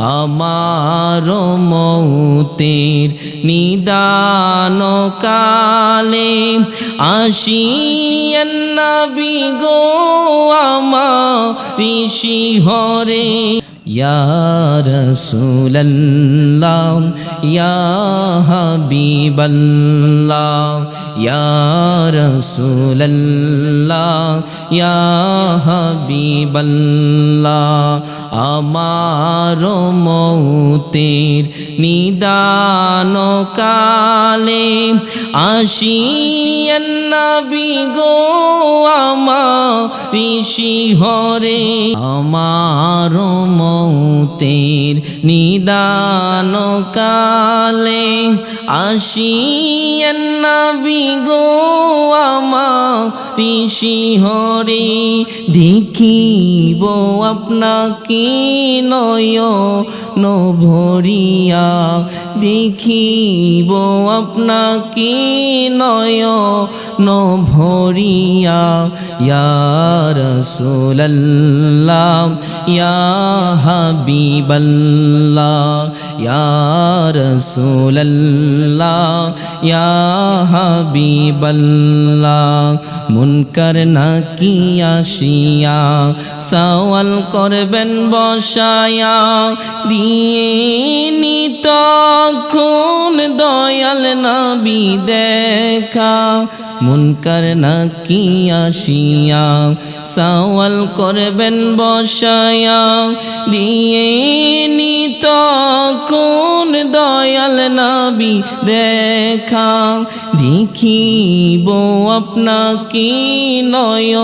আমার মৌতের নিদান কালে আসিয়েন নবী গো আমার ঋষি হরে। রসুল্লাহ হাবিবাল্লাহ রসুল্লাহ ইয়া আমার মৌতের নিদান কালে আসিয়েন নবী গো আমার ঋষি হরে। আমার মৌতের নিদান কালে আসিয়েন নবী গো আমার ঋষি হরে। দেখিব আপনাকে নয় নভরিয়া দেখিব আপনাকে নয় নভরিয়া ইয়া রসুল্লাহ ইয়া হাবিবাল্লাহ, ইয়া রসুল্লাহ ইয়া হাবিবাল্লাহ। মুনকার নাকি আসিয়া, সওয়াল করবেন বসায়া, দিয়ে নি তখন দয়াল নবী দেখা। মুনকার নাকি আসিয়া, সওয়াল করবেন বসায়া, দিয়ে নি তখন দয়াল নবী দেখা? দেখিব আপনাকে নয়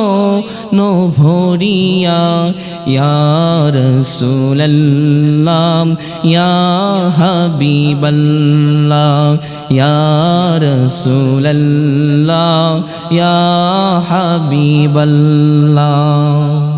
নভরিয়া ইয়া রসুল্লাহ ইয়া হাবিবাল্লাহ, ইয়া রসুল্লাহ ইয়া হাবিবাল্লাহ।